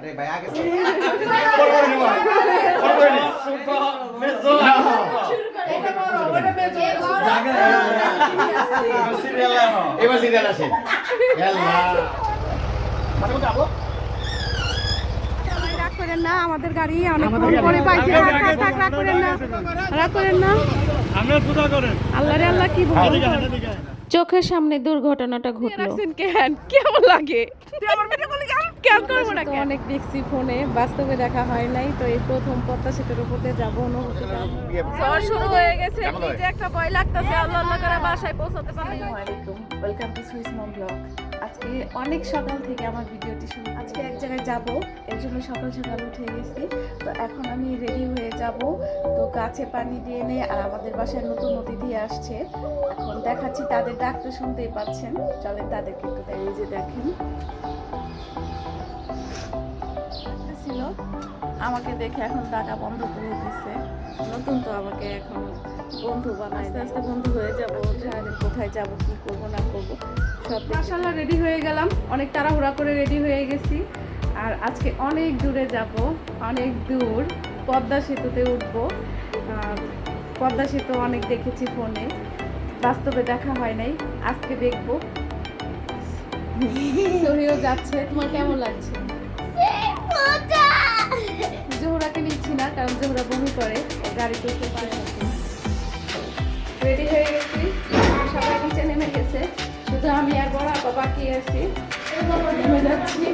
আরে ভাই আগে এবার সিরিয়াল আসেন করেন না আমাদের গাড়ি অনেকক্ষণ পরে পাইছি। থাক থাক থাক রাগ করেন না। রাগ করেন না। আল্লাহ রে আল্লাহ কি বলব চোখের সামনে দুর্ঘটনাটা ঘটলো। কেন? কেমন লাগে? না অনেক দেখছি ফোনে বাস্তবে দেখা হয় নাই তো এই প্রথম পদ্মা সেতুর উপর দিয়ে যাব অনুভূতিটা ঝড় শুরু হয়ে গেছে যে একটা ভয় লাগতেছে আল্লাহ আল্লাহ করে বাসায় পৌঁছাতে পারি welcome to Swiss mom blog আজকে অনেক সকাল থেকে আমার ভিডিওটি শুরু আজকে এক জায়গায় যাব এর জন্য সকাল সকাল উঠে গেছি। তো এখন আমি রেডি হয়ে যাব তো গাছে পানি দিয়ে নে আর আমাদের বাসায় নতুন অতিথি আসছে। এখন দেখাচ্ছি তাদের ডাক তো শুনতেই পাচ্ছেন। চলেন তাদেরকে একটু দেখ- এই যে দেখেন। আমাকে দেখে এখন ডাকা বন্ধ করে দিচ্ছে নতুন তো আমাকে এখন বন্ধু বানায় আস্তে আস্তে বন্ধু হয়ে যাব সারাদিন কোথায় যাব কি করব না করব সব মাসাল্লাহ রেডি হয়ে গেলাম। অনেক তাড়াহুড়া করে রেডি হয়ে গেছি। আর আজকে অনেক দূরে যাব অনেক দূর। পদ্মা সেতুতে উঠবো। পদ্মা সেতু অনেক দেখেছি ফোনে। বাস্তবে দেখা হয় নাই আজকে দেখব। সহিও যাচ্ছে তোমার কেমন লাগছে? রেডি হয়ে গেছি। সবাই নিচে নেমে গেছে। শুধু আমি আর বড় আপা বাকি আছি। নেমে যাচ্ছি।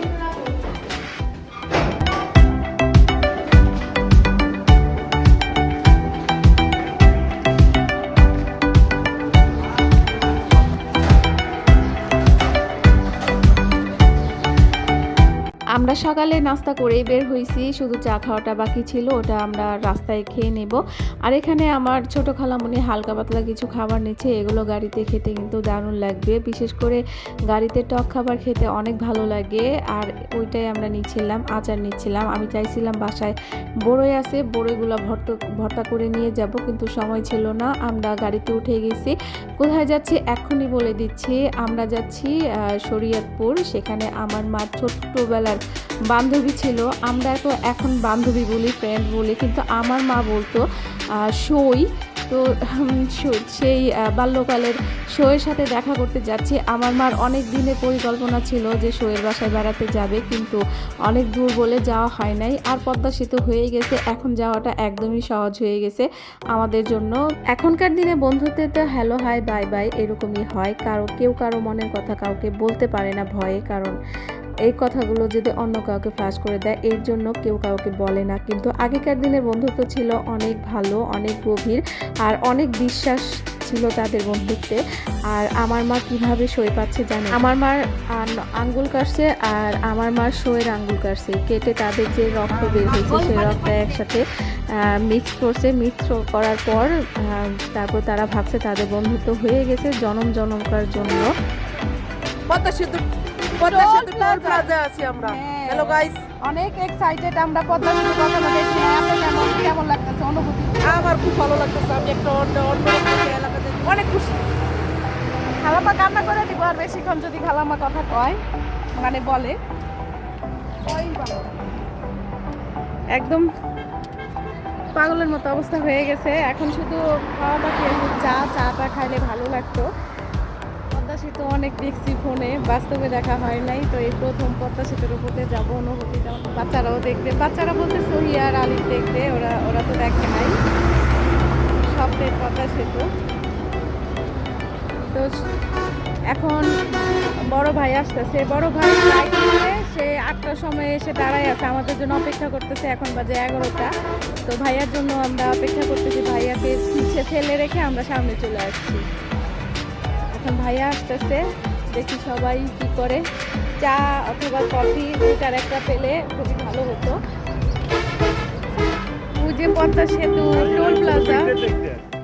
আমরা সকালে নাস্তা করেই বের হয়েছি, শুধু চা খাওয়াটা বাকি ছিল, ওটা আমরা রাস্তায় খেয়ে নেব। আর এখানে আমার ছোট খালামুনি হালকা পাতলা কিছু খাবার নিচ্ছে, এগুলো গাড়িতে খেতে কিন্তু দারুণ লাগবে। বিশেষ করে গাড়িতে টক খাবার খেতে অনেক ভালো লাগে, আর ওইটাই আমরা নিচ্ছিলাম, আচার নিচ্ছিলাম। আমি চাইছিলাম বাসায় বড়ই আছে, বড়ইগুলো ভর্ত, ভর্তা করে নিয়ে যাব, কিন্তু সময় ছিল না, আমরা গাড়িতে উঠে গেছি। কোথায় যাচ্ছি এখনই বলে দিচ্ছি, আমরা যাচ্ছি শরীয়তপুর। সেখানে আমার মা ছোট্টবেলার বান্ধবী ছিল। আমরা তো এখন বান্ধবী বলি ফ্রেন্ড বলি, কিন্তু আমার মা বলতো সই। তো সেই বাল্যকালের শোয়ের সাথে দেখা করতে যাচ্ছি। আমার মার অনেক দিনের পরিকল্পনা ছিল যে শোয়ের বাসায় বেড়াতে যাবে, কিন্তু অনেক দূর বলে যাওয়া হয় নাই। আর পদ্মা সেতু হয়ে গেছে, এখন যাওয়াটা একদমই সহজ হয়ে গেছে আমাদের জন্য। এখনকার দিনে বন্ধুত্বে হ্যালো হাই বাই বাই এরকমই হয়। কারও, কেউ কারও মনের কথা কাউকে বলতে পারে না ভয়ে, কারণ এই কথাগুলো যদি অন্য কাউকে ফাঁস করে দেয়, এর জন্য কেউ কাউকে বলে না। কিন্তু আগেকার দিনের বন্ধুত্ব ছিল অনেক ভালো, অনেক গভীর আর অনেক বিশ্বাস ছিল তাদের বন্ধুত্বে। আর আমার মা কীভাবে সই পাচ্ছে জানে আমার মার আঙ্গুল কাটছে আর আমার মার সইয়ের আঙ্গুল কাটছে। কেটে তাদের যে রক্ত বের হয়েছে, সেই রক্ত একসাথে মিক্স করছে। মিক্স করার পর তারপর তারা ভাবছে তাদের বন্ধুত্ব হয়ে গেছে জনম জনমকার জন্য। পদ্মা সেতু টোল প্লাজা আছি আমরা। হ্যালো গাইস অনেক এক্সাইটেড আমরা পদ্মা সেতু কখনো দেখি না আপনার কেমন কেমন লাগতেছে? অনুভূতি? আমার খুব ভালো লাগতেছে। আমি একটা অন্য অন্য এলাকাতে অনেক খুশি। খালামা কান্না করে দিব আর বেশিক্ষণ যদি খালামা কথা কয় মানে বলে। একদম পাগলের মতো অবস্থা হয়ে গেছে। এখন শুধু খাওয়া আছে চা চাটা খাইলে ভালো লাগতো। সেতু অনেক দেখছি ফোনে, বাস্তবে দেখা হয় নাই। তো এই প্রথম পদ্মা সেতুর উপর যাব, অনুভূতিটা বাচ্চারাও দেখবে। বাচ্চারা বলতে সহিয়া আর আলিফ দেখবে, ওরা ওরা তো দেখে নাই। স্বপ্নের পদ্মা সেতু। তো এখন বড় ভাই আসতেছে। বড় ভাই সে আটটার সময় এসে দাঁড়ায় আছে। আমাদের জন্য অপেক্ষা করতেছে। এখন বাজে এগারোটা। তো ভাইয়ার জন্য আমরা অপেক্ষা করতেছি। ভাইয়াকে ফেলে রেখে আমরা সামনে চলে আসছি। ভাইয়া আসতেছে দেখি সবাই কি করে। চা অথবা কফি দুইটার একটা পেলে খুবই ভালো হতো। ওই যে পদ্মা সেতু টোল প্লাজা।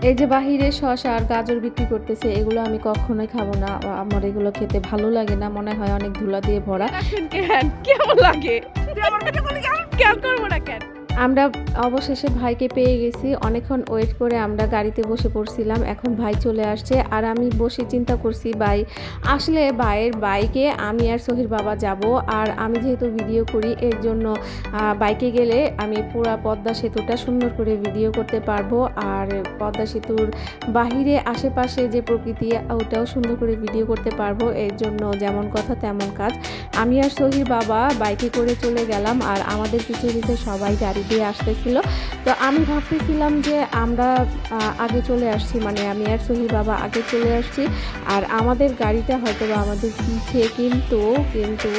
এই যে বাহিরে শসা আর গাজর বিক্রি করতেছে এগুলো আমি কখনোই খাব না। আমার এগুলো খেতে ভালো লাগে না মনে হয় অনেক ধুলা দিয়ে ভরা। কেমন লাগে? কেন করব না কেন? আমরা অবশেষে ভাইকে পেয়ে গেছি। অনেকক্ষণ ওয়েট করে আমরা গাড়িতে বসে পড়ছিলাম। এখন ভাই চলে আসছে। আর আমি বসে চিন্তা করছি, ভাই, আসলে ভাইয়ের বাইকে আমি আর সহির বাবা যাব। আর আমি যেহেতু ভিডিও করি, এর জন্য বাইকে গেলে আমি পুরা পদ্মা সেতুটা সুন্দর করে ভিডিও করতে পারব। আর পদ্মা সেতুর বাহিরে আশেপাশে যে প্রকৃতি, ওটাও সুন্দর করে ভিডিও করতে পারব। এর জন্য যেমন কথা, তেমন কাজ। আমি আর সহির বাবা বাইকে করে চলে গেলাম। আর আমাদের পিছু পিছু সবাই গাড়ি দিয়ে আসতেছিল। তো আমি ভাবতেছিলাম যে আমরা আগে চলে আসছি মানে আমি আর সহি বাবা আগে চলে আসছি। আর আমাদের গাড়িটা হয়তো আমাদের পিছিয়ে কিন্তু কিন্তু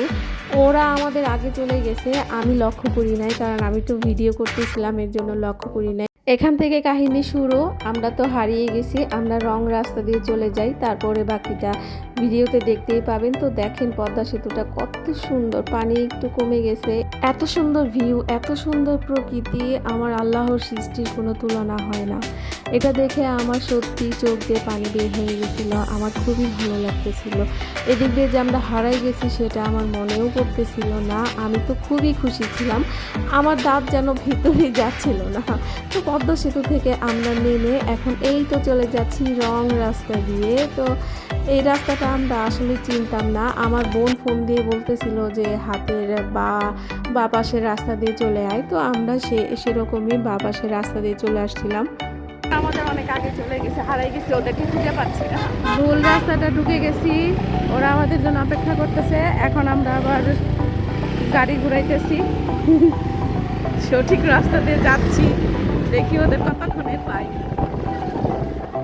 ওরা আমাদের আগে চলে গেছে। আমি লক্ষ্য করি নাই, কারণ আমি তো ভিডিও করতেছিলাম, এর জন্য লক্ষ্য করি নাই। এখান থেকে কাহিনী শুরু। আমরা তো হারিয়ে গেছি, আমরা রং রাস্তা দিয়ে চলে যাই, তারপরে বাকিটা ভিডিওতে দেখতেই পাবেন। তো দেখেন পদ্মা সেতুটা কত সুন্দর, পানি একটু কমে গেছে। এত সুন্দর ভিউ এত সুন্দর প্রকৃতি, আমার আল্লাহর সৃষ্টির কোনো তুলনা হয় না। এটা দেখে আমার সত্যি চোখ দিয়ে পানি বের হয়ে গেছিল, আমার খুবই ভালো লাগতেছিল। এদিক দিয়ে যে আমরা হারাই গেছি সেটা আমার মনেও করতেছিল না, আমি তো খুবই খুশি ছিলাম। আমার দাঁত যেন ভিতরে যাচ্ছিল না। তো পদ্মা সেতু থেকে আমরা নেমে এখন এই তো চলে যাচ্ছি রং রাস্তা দিয়ে। তো এই রাস্তাটা আমরা আসলে চিনতাম না। আমার বোন ফোন দিয়ে বলতেছিল যে হাতের বা বা পাশের রাস্তা দিয়ে চলে আয়। তো আমরা সে সেরকমই বা পাশের রাস্তা দিয়ে চলে আসছিলাম। আমাদের অনেক আগে চলে গেছে হারাই গেছে ওদেরকে খুঁজে পাচ্ছি না। ভুল রাস্তাটা ঢুকে গেছি ওরা আমাদের জন্য অপেক্ষা করতেছে। এখন আমরা আবার গাড়ি ঘুরাইতেছি। সঠিক রাস্তা দিয়ে যাচ্ছি। দেখি ওদের কতক্ষণে পাই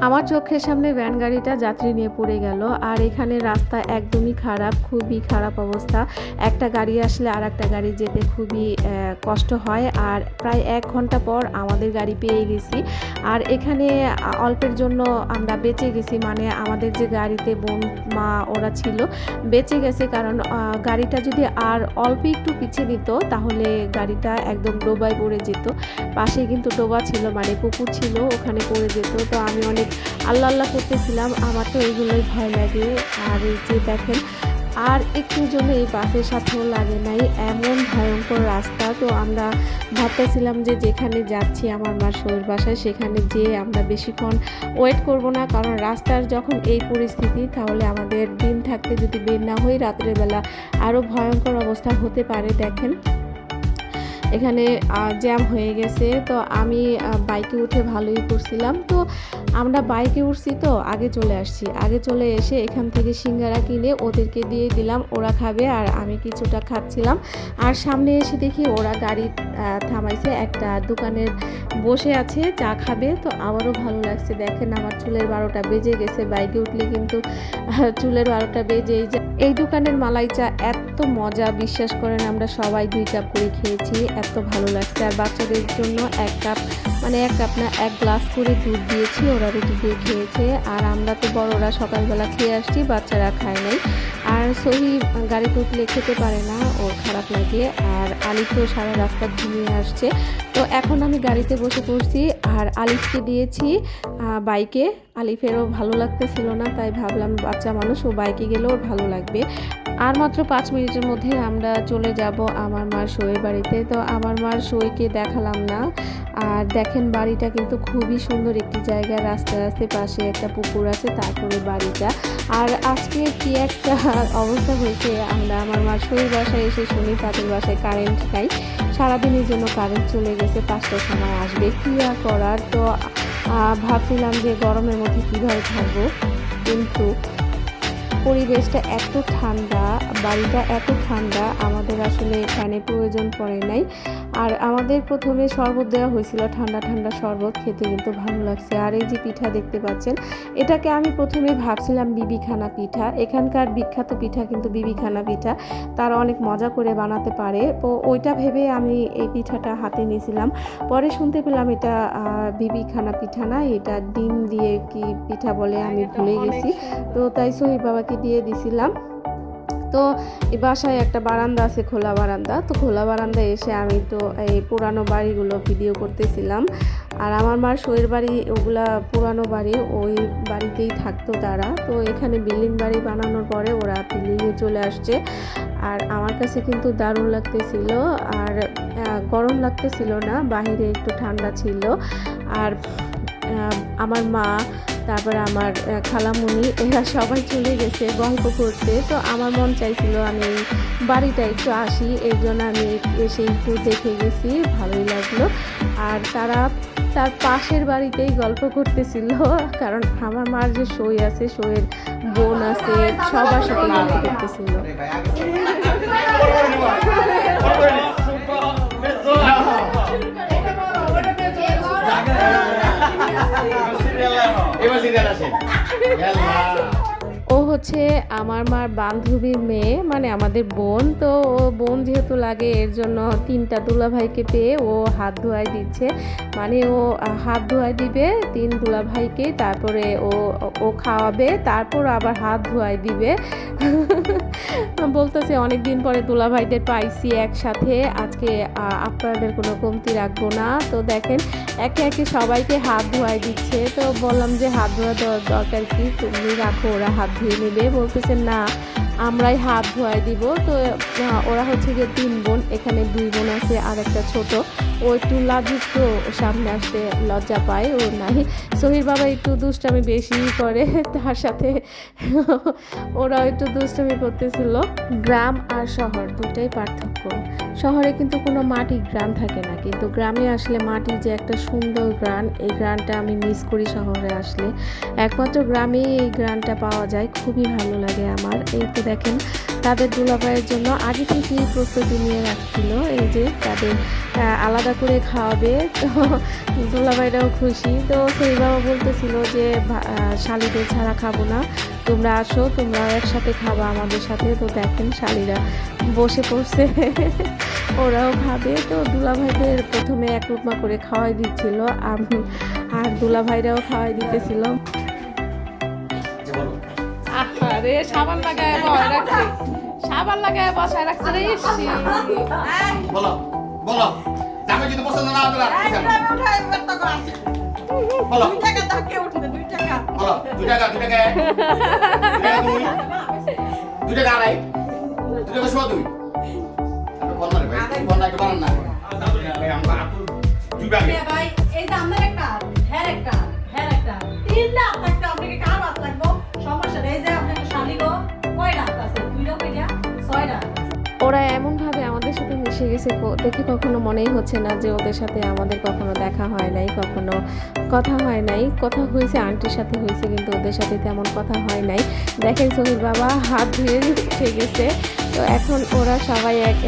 আমার চোখের সামনে ভ্যান গাড়িটা যাত্রী নিয়ে পড়ে গেল, আর এখানে রাস্তা একদমই খারাপ, খুবই খারাপ অবস্থা। একটা গাড়ি আসলে আর একটা গাড়ি যেতে খুবই কষ্ট হয়, আর প্রায় এক ঘণ্টা পর আমাদের গাড়ি পেয়ে গেছি। আর এখানে অল্পের জন্য আমরা বেঁচে গেছি মানে আমাদের যে গাড়িতে বোন, মা, ওরা ছিল, বেঁচে গেছে কারণ গাড়িটা যদি আর অল্প একটু পিছিয়ে দিত, তাহলে গাড়িটা একদম ডোবায় পড়ে যেত। পাশে কিন্তু ডোবা ছিল মানে পুকুর ছিল, ওখানে পড়ে যেত। তো আমি অনেক আল্লাহ আল্লাহ করতেছিলাম, আমার তো এইগুলোই ভয় লাগে। আর এই যে দেখেন, আর একটু জন্য এই বাসের সাথেও লাগে নাই, এমন ভয়ঙ্কর রাস্তা। তো আমরা ভাবতেছিলাম যে যেখানে যাচ্ছি আমার মার শোয়ের বাসায়, সেখানে যেয়ে আমরা বেশিক্ষণ ওয়েট করব না, কারণ রাস্তার যখন এই পরিস্থিতি, তাহলে আমাদের দিন থাকতে যদি বের না হই, রাত্রের বেলা আরও ভয়ঙ্কর অবস্থা হতে পারে, দেখেন। এখানে জ্যাম হয়ে গেছে। তো আমি বাইকে উঠে ভালোই করছিলাম তো আমরা বাইকে উঠছি তো, আগে চলে আসছি। আগে চলে এসে এখান থেকে সিঙ্গারা কিনে ওদেরকে দিয়ে দিলাম, ওরা খাবে আর আমি কিছুটা খাচ্ছিলাম। আর সামনে এসে দেখি ওরা গাড়ি থামাইছে। একটা দোকানের বসে আছে, চা খাবে। তো আমারও ভালো লাগছে। দেখেন আমার চুলের বারোটা বেজে গেছে। বাইকে উঠলে কিন্তু চুলের বারোটা বেজেই যায়। এই দোকানের মালাই চা এত মজা, বিশ্বাস করেন আমরা সবাই দুই কাপ করে খেয়েছি। এত ভালো লাগছে। আর বাচ্চাদের জন্য এক কাপ মানে এক কাপ না, এক গ্লাস করে দুধ দিয়েছি, ওরা রুটি দিয়ে খেয়েছে। আর আমরা তো বড়রা সকালবেলা খেয়ে আসছি, বাচ্চারা খায় নাই। আর সহি গাড়িতে উঠলে খেতে পারে না, ওর খারাপ লাগে। আর আলিফ তো সারা রাস্তা ঘুমিয়ে আসছে। তো এখন আমি গাড়িতে বসে পড়ছি, আর আলিফকে দিয়েছি বাইকে। আলিফেরও ভালো লাগতেছিল না, তাই ভাবলাম বাচ্চা মানুষ, ও বাইকে গেলেও ভালো লাগবে। আর মাত্র পাঁচ মিনিটের মধ্যে আমরা চলে যাব আমার মার শোয়ের বাড়িতে। তো আমার মার শোয়কে দেখালাম না। আর দেখেন বাড়িটা কিন্তু খুবই সুন্দর একটি জায়গা, রাস্তা রাস্তায় পাশে একটা পুকুর আছে, তারপরে বাড়িটা। আর আজকে কি একটা অবস্থা হয়েছে, আমরা আমার মার শোয়ের বাসায় এসে শুনি, তাদের বাসায় কারেন্ট নাই। সারাদিনের জন্য কারেন্ট চলে গেছে, পাঁচটার সময় আসবে। কী আর করার? তো ভাবছিলাম যে গরমের মধ্যে কীভাবে থাকব, কিন্তু পরিবেশটা এত ঠান্ডা, বাড়িটা এত ঠান্ডা, আমাদের আসলে ফ্যানের প্রয়োজন পড়ে নাই। আর আমাদের প্রথমে শরবত দেওয়া হয়েছিল ঠান্ডা ঠান্ডা শরবত খেতে কিন্তু ভালো লাগছে। আর এই যে পিঠা দেখতে পাচ্ছেন এটাকে আমি প্রথমে ভাবছিলাম বিবিখানা পিঠা। এখানকার বিখ্যাত পিঠা কিন্তু বিবিখানা পিঠা। তারা অনেক মজা করে বানাতে পারে। তো ওইটা ভেবে আমি এই পিঠাটা হাতে নিয়েছিলাম। পরে শুনতে পেলাম এটা বিবিখানা পিঠা না এটা ডিম দিয়ে কি পিঠা বলে আমি ভুলে গেছি। তো তাই সহিব বাবাকে দিয়ে দিছিলাম। তো বাসায় একটা বারান্দা আছে, খোলা বারান্দা। তো খোলা বারান্দায় এসে আমি তো এই পুরানো বাড়িগুলো ভিডিও করতেছিলাম। আর আমার মার শোয়ের বাড়ি, ওগুলা পুরানো বাড়ি, ওই বাড়িতেই থাকতো তারা। তো এখানে বিল্ডিং বাড়ি বানানোর পরে ওরা বিল্ডিংয়ে চলে আসছে। আর আমার কাছে কিন্তু দারুণ লাগতেছিল। আর গরম লাগতেছিল না, বাহিরে একটু ঠান্ডা ছিল। আর আমার মা তারপরে আমার খালামুনি, এরা সবাই চলে গেছে গল্প করতে। তো আমার মন চাইছিল আমি বাড়িটা একটু আসি, এই জন্য আমি এসে একটু দেখে গেছি, ভালোই লাগল। আর তারা তার পাশের বাড়িতেই গল্প করতেছিল, কারণ আমার মার যে সই আছে, সইয়ের বোন আছে, সবার সাথে গল্প করতেছিল। এবার সিরিয়াল আসেন ও হচ্ছে আমার মার বান্ধবীর মেয়ে মানে আমাদের বোন। তো ও বোন যেহেতু লাগে, এর জন্য তিনটা দুলাভাইকে পেয়ে ও হাত ধোয়াই দিচ্ছে। মানে ও হাত ধোয়াই দিবে তিন দুলা দুলাভাইকে, তারপরে ও ও খাওয়াবে, তারপর আবার হাত ধোয়াই দিবে। বলতেছে অনেক দিন পরে দুলাভাইদের পাইছি একসাথে, আজকে আপনাদের কোনো কমতি রাখব না। তো দেখেন, একে একে সবাইকে হাত ধোয়াই দিচ্ছে। তো বললাম যে হাত ধোয়া দরকার কি? তুমি রাখো, ওরা হাত ধুয়ে নেবে। বলতেছে, না, আমরাই হাত ধোয়াই দিব। তো ওরা হচ্ছে গিয়ে তিন বোন, এখানে দুই বোন আছে আর একটা ছোট। ও একটু লাজুক সামনে আসতে লজ্জা পায়, ও নাই। সহির বাবা একটু দুষ্টামি বেশি করে, তার সাথে ওরাও একটু দুষ্টামি করতেছিল। গ্রাম আর শহর দুটাই পার্থক্য। শহরে কিন্তু কোনো মাটির গ্রাম থাকে না, কিন্তু গ্রামে আসলে মাটির যে একটা সুন্দর গ্রান, এই গ্রানটা আমি মিস করি শহরে আসলে। একমাত্র গ্রামেই এই গ্রানটা পাওয়া যায়। খুবই ভালো লাগে আমার। এই তো দেখেন, তাদের দুলাভাইয়ের জন্য আগে থেকেই প্রস্তুতি নিয়ে রাখছিল। এই যে তাদের আলাদা করে খাওয়াবে। তো দুলাভাইরাও খুশি। তো সেই বাবা বলতেছিল যে শালিদের ছাড়া খাব না। তোমরা আসো, তোমরা একসাথে খাবা আমাদের সাথে। তো দেখেন শালিরা বসে পড়ছে। ওরাও খাবে। তো দুলাভাইদের প্রথমে এক রুকমা করে খাওয়াই দিচ্ছিল। আর দুলাভাইরাও খাওয়াই দিতেছিল। আরে সাবান লাগায় বসায় রাখছে। সাবান লাগায় বসায় রাখছে রে ইসি। বলো বলো। দামে যদি পছন্দ না হতো বলো বলো। দুই টাকা দুই টাকা। দুই টাকা দুই দুই টাকা আড়াই। দুই টাকা শো দুই। আপনি বল না রে ভাই বল না একটু বানান না। আমরা দুই ভাই এই যে আমাদের একটা হ্যার একটা হ্যার একটা তিন লাখ ওরা এমনভাবে আমাদের সাথে মিশে গেছে দেখে কখনো মনেই হচ্ছে না যে ওদের সাথে আমাদের কখনো দেখা হয় নাই, কখনো কথা হয় নাই। কথা হয়েছে, আন্টির সাথে হয়েছে, কিন্তু ওদের সাথে তেমন কথা হয় নাই। দেখেন সহির বাবা হাত ধুয়ে উঠে গেছে। তো এখন ওরা সবাই এক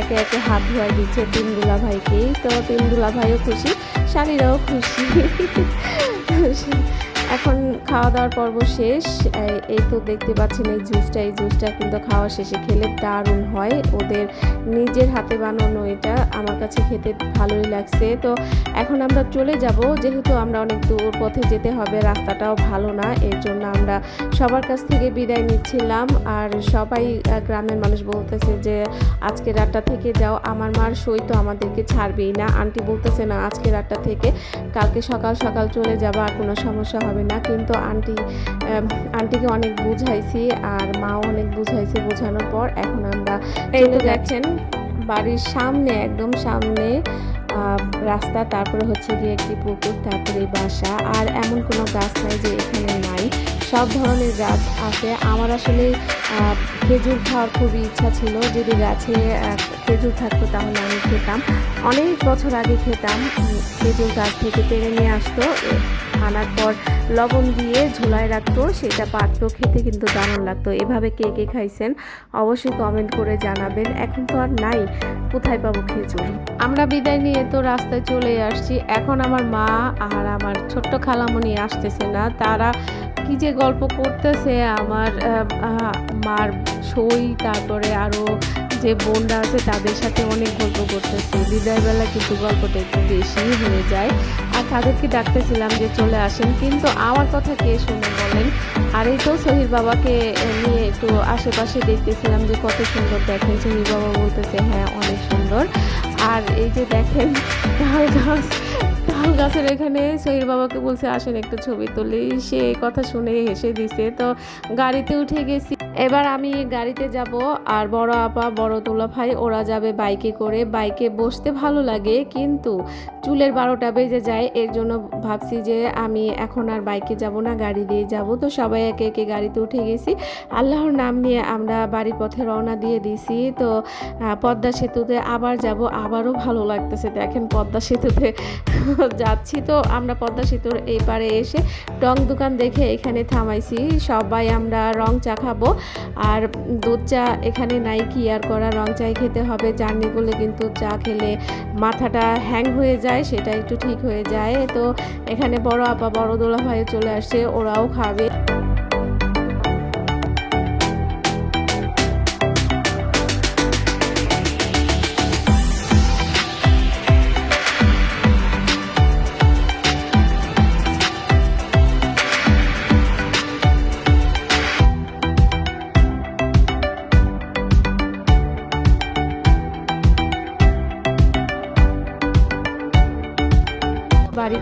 একে একে হাত ধোয়াই দিচ্ছে তিন দুলা ভাইকেই তো তিন দুলা ভাইও খুশি শালিরাও খুশি। এখন খাওয়া দাওয়ার পর্ব শেষ। এই- তো দেখতে পাচ্ছেন এই জুসটা এই জুসটা কিন্তু খাওয়া শেষে। খেলে দারুণ হয়। ওদের নিজের হাতে বানানো এটা আমার কাছে খেতে ভালোই লাগছে। তো এখন আমরা চলে যাব। যেহেতু আমরা অনেক দূর পথে যেতে হবে, রাস্তাটাও ভালো না, এর জন্য আমরা সবার কাছ থেকে বিদায় নিচ্ছিলাম। আর সবাই গ্রামের মানুষ বলতেছে যে, আজকে রাতটা থেকে যাও। আমার মার সই তো আমাদেরকে ছাড়বেই না। আন্টি বলতেছে, না, আজকে রাতটা থেকে কালকে সকাল সকাল চলে যাবা, আর কোনো সমস্যা হবে না। কিন্তু আন্টি আন্টিকে অনেক বুঝাইছি আর মাও অনেক বুঝাইছে বোঝানোর পর এখন আমরা চলে যাচ্ছেন বাড়ির সামনে একদম সামনে রাস্তা তারপরে হচ্ছে গিয়ে একটি পুকুর তারপরে বাসা আর এমন কোনো গাছ নাই যে এখানে নাই। সব ধরনের গাছ আছে। আমার আসলে খেজুর খাওয়ার খুবই ইচ্ছা ছিল। যদি গাছে খেজুর থাকতো তাহলে আমি খেতাম। অনেক বছর আগে খেতাম। খেজুর গাছ থেকে পেরে নিয়ে আসতো। আনার পর লবণ দিয়ে ঝোলায় রাখতো, সেটা পারতো খেতে কিন্তু দারুণ লাগতো। এভাবে কে কে খাইছেন অবশ্যই কমেন্ট করে জানাবেন। এখন তো আর নাই, কোথায় পাবো খেজুর? আমরা বিদায় নিয়ে তো রাস্তায় চলে আসছি। এখন আমার মা আর আমার ছোট্ট খালামণি আসতেছে না। তারা কি যে গল্প করতেছে, আমার মার সই, তারপরে আরও যে বোনরা আছে তাদের সাথে অনেক গল্প করতেছে। বিদায়বেলা কিন্তু গল্পটা একটু বেশি হয়ে যায়। আর তাদেরকে ডাকতেছিলাম যে চলে আসেন, কিন্তু আমার কথা কে শুনে বলেন? আর এই তো সহির বাবাকে নিয়ে একটু আশেপাশে দেখতেছিলাম যে কত সুন্দর দেখেন। সহির বাবা বলতেছে হ্যাঁ অনেক সুন্দর। আর এই যে দেখেন গাছ গাছের এখানে সহির বাবাকে বলছে, আসেন একটু ছবি তুলি। সে কথা শুনে হেসে দিছে। তো গাড়িতে উঠে গেছি। এবার আমি গাড়িতে যাব, আর বড় আপা, বড় তোলা ভাই, ওরা যাবে বাইকে করে। বাইকে বসতে ভালো লাগে, কিন্তু চুলের বারোটা বেজে যায়। এর জন্য ভাবছি যে আমি এখন আর বাইকে যাব না, গাড়ি দিয়ে যাব। তো সবাই একে একে গাড়িতে উঠে গেছি। আল্লাহর নাম নিয়ে আমরা বাড়ির পথে রওনা দিয়ে দিছি। তো পদ্মা সেতুতে আবার যাব। আবারও ভালো লাগতেছে। দেখেন পদ্মা সেতুতে যাচ্ছি। তো আমরা পদ্মা সেতুর এই পারে এসে রং দোকান দেখে এখানে থামাইছি। সবাই আমরা রং চা খাব। আর দুধ চা এখানে নাই কি আর করা? রং চাই খেতে হবে, জার্নি করলে কিন্তু চা খেলে মাথাটা হ্যাং হয়ে যায়, সেটা একটু ঠিক হয়ে যায়। তো এখানে বড় আপা বড় দোলা ভাই চলে আসে ওরাও খাবে।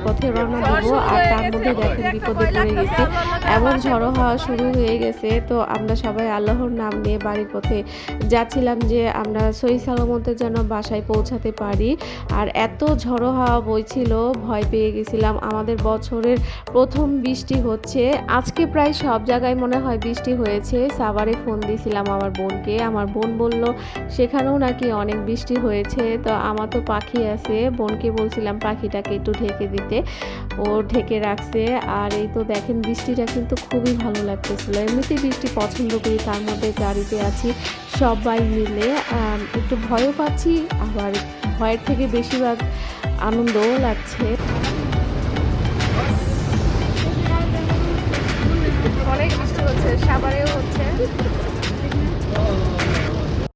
পথে রওনা দিব আর তার মধ্যে দেখেন বিপদে পড়ে গেছে। এমন ঝড়ো হওয়া শুরু হয়ে গেছে তো আমরা সবাই আল্লাহর নাম নিয়ে বাড়ির পথে যাচ্ছিলাম যে আমরা সহি সালামতে যেন বাসায় পৌঁছাতে পারি। আর এত ঝড়ো হাওয়া বইছিল ভয় পেয়ে গেছিলাম। আমাদের বছরের প্রথম বৃষ্টি হচ্ছে। আজকে প্রায় সব জায়গায় মনে হয় বৃষ্টি হয়েছে। সাভারে ফোন দিয়েছিলাম আমার বোনকে। আমার বোন বলল সেখানেও নাকি অনেক বৃষ্টি হয়েছে। তো আমার তো পাখি আছে। বোনকে বলছিলাম পাখিটাকে একটু ঢেকে দিতে। ও ঢেকে রাখছে। আর এই তো দেখেন বৃষ্টিটা কিন্তু খুবই ভালো লাগতেছিল। এমনিতেই বৃষ্টি পছন্দ করি, তার মধ্যে গাড়িতে আছি সবাই মিলে। একটু ভয়ও পাচ্ছি, আবার ভয়ের থেকে বেশিরভাগ আনন্দও লাগছে। অনেক বৃষ্টি হচ্ছে, সাভারেও হচ্ছে।